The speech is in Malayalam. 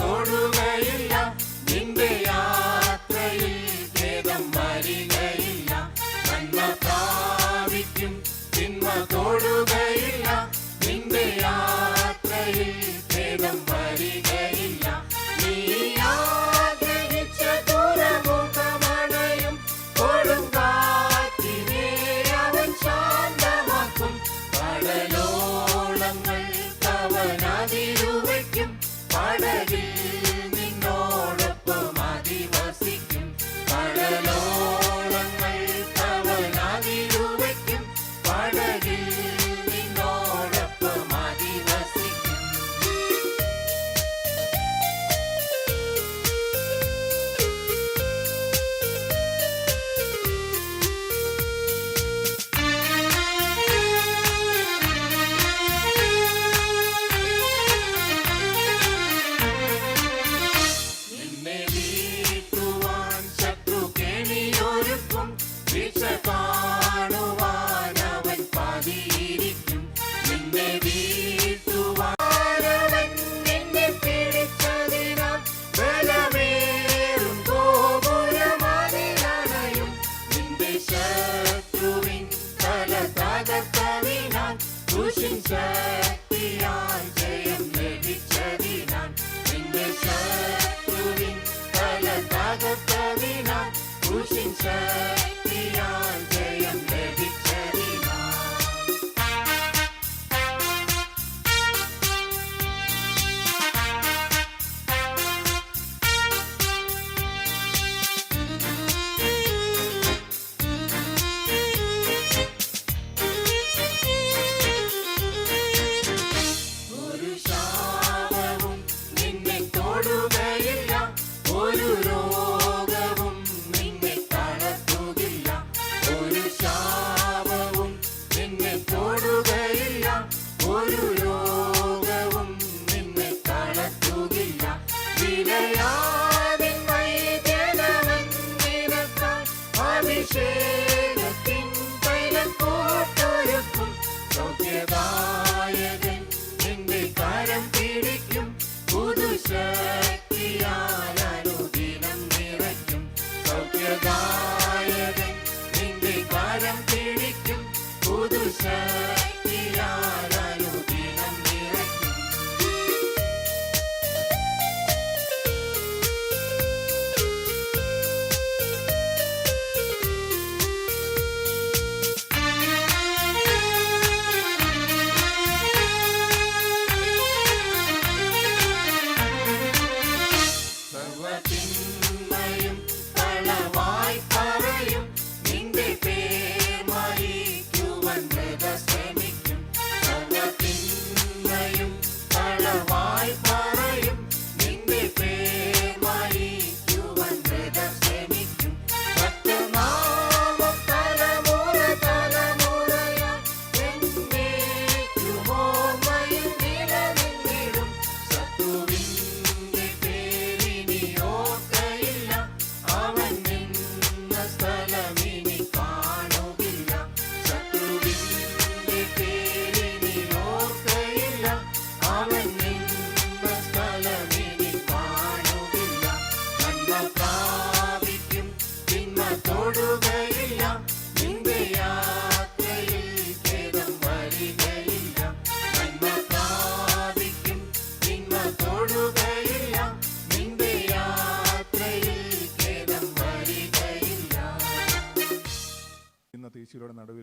തൊടുകയില്ല. നിന്റെ യാത്രയിൽ ഭേദം വരികയില്ല. നന്മ പ്രാപിക്കും തിന്മ തൊടുകയില്ല. നിന്റെ യാത്രയിൽ ഭേദം വരികയില്ല. നീ ആഗ്രഹിച്ച ദൂരമുഖമണയും കൊടുങ്കാറ്റിനെ അവൻ ശാന്തമാക്കും. കടലോളങ്ങൾ Bye, Maggie. വീഴ്ച കാണുവാൻ അവൻ പതിയിരിക്കും. നിന്നെ വീഴ്ത്തുവാൻ അവൻ നിന്നെ പിടിച്ചതിനാൽ ബലമേറും ഗോപുരമതിലണയും നിന്റെ ശത്രുവിൻ തല തകർത്തതിനാൽ കുശിൻ ശക്തിയാൽ ജയം ലഭിച്ചതിനാൽ നിന്റെ ശത്രുവിൻ തല തകർത്തതിനാൽ കുശിൻ ശക്തിയാൽ ജയം അഭിഷേകത്തിൻ തൈലക്കൂട്ടൊരുക്കും സൗഖ്യദായകൻ നിന്റെ കരം പിടിക്കും. പുതുശക്തിയാൽ അനുദിനം നിറയ്ക്കും. സൗഖ്യദായകൻ നിന്റെ കരം പിടിക്കും. പുതുശക്തിയാൽ സർവതിന്മയും കളവായി നിന്ന വരികയില്ല നടുവിൽ